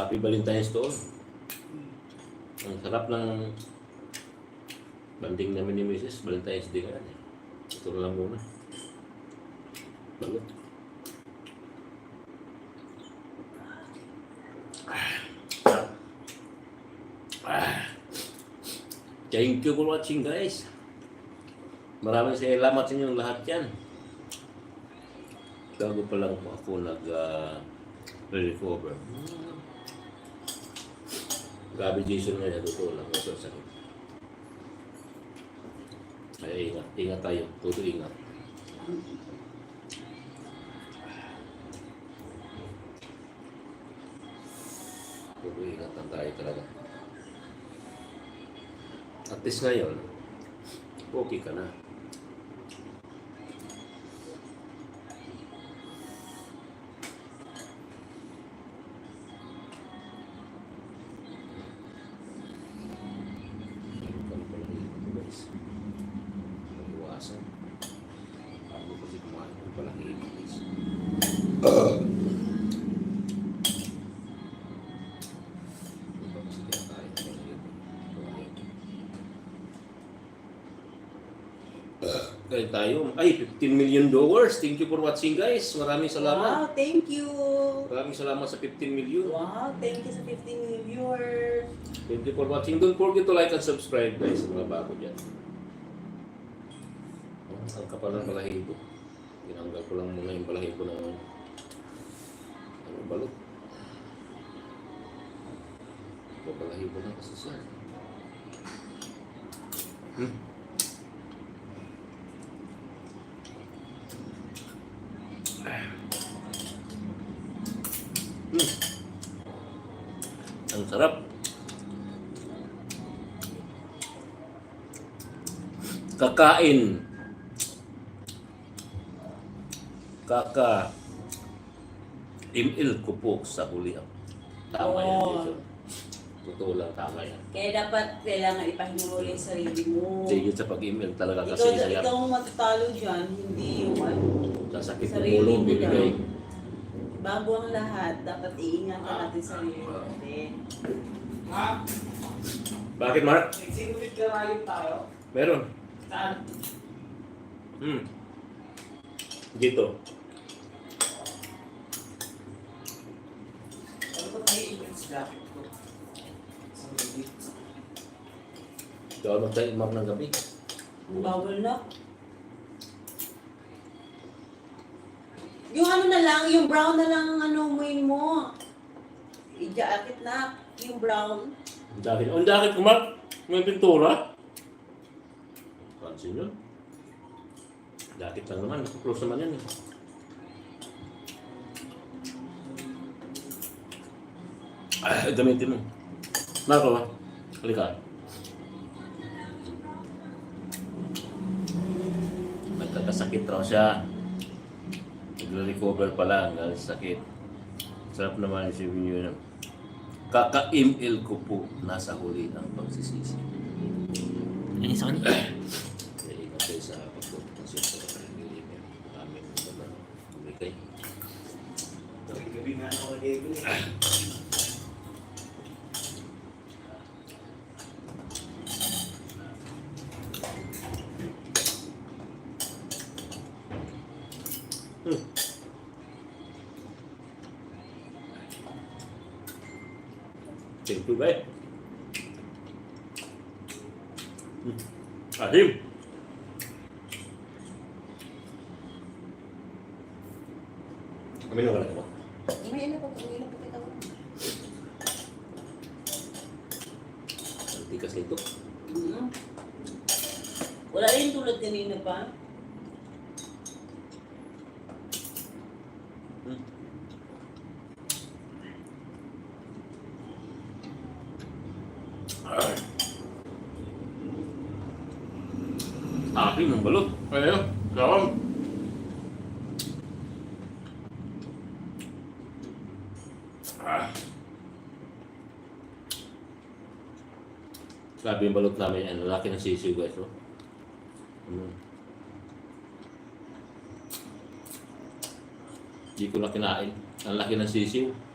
Happy Valentine's to all. Ang sarap ng banding namin ni Mrs. Valentine's Day nga. Ito na lang muna. Balot. Thank you for watching guys. Maraming salamat sa inyong lahat yan. Bago pa lang po ako nag uh, recover. Grabe Jason ngayon, totoo lang. Ito sakit. Ay, ingat. Ingat tayo. Todo ingat. Todo ingat lang tayo talaga. At least ngayon, okay ka na. Na yun. Kaya tayo, ay 15 million dollars. Thank you for watching guys. Maraming salamat. Wow, thank you. Maraming salamat sa 15 million. Wow, thank you sa 15 million viewers. Thank you for watching. Don't forget to like and subscribe guys mga bago dyan. Ang kapal ng balahibo. Tinanggal ko lang muna yung balahibo ng ano balot. Babalahibo na kasi siya. Hmm. Hmm. Ang sarap. Kakain. Kaka imil ko po sa huli. Tama yan, Oo. Jason. Totoo lang, tama yan. Kaya dapat kailangan ulit sa sarili mo. Sige sa pag-email talaga Ikaw, kasi saya. ikaw ang matatalo dyan, hindi yung ano. Sasakit ng Sarili ulo, mo bibigay. lang. Bago ang lahat, dapat iingatan natin sarili natin. Bakit, Mark? Nagsinulit ka rayon tayo. Meron. Saan? Hmm. Dito. Ano ba graphic ko? Sa. Ikaw magtayo map ng gabi. Bawal na. Yung ano na lang, yung brown na lang ang ano umuin mo. I-jacket na, yung brown. Ang dahil. Ang dahil ko, Mark. May pintura. Pansin nyo? Dakit lang naman. Close naman yan. eh. Ah, gamitin mo. Marco, ba? Halika. Nagkakasakit raw siya. Nagre-recover pa lang dahil sa sakit. Sarap naman isipin nyo yun. Kaka-email ko po nasa huli ng pagsisisi. Ano sa? Kaya ingat kayo sa pagpupunta sa email. Amin mo na bumigay. Gabi nga ako dito. Hmm. Thank you, guys. Hmm. Asim. Kami na wala ko. May ano pa, may ano pa kita mo. Ang tikas nito. Mhm. Wala rin tulad kanina pa. Akin ng balot. Ayaw, kawan. Ah. Sabi yung balot namin, ano, laki ng sisiw guys, oh. Mm. Hindi ko na kinain. Ang laki ng sisiw.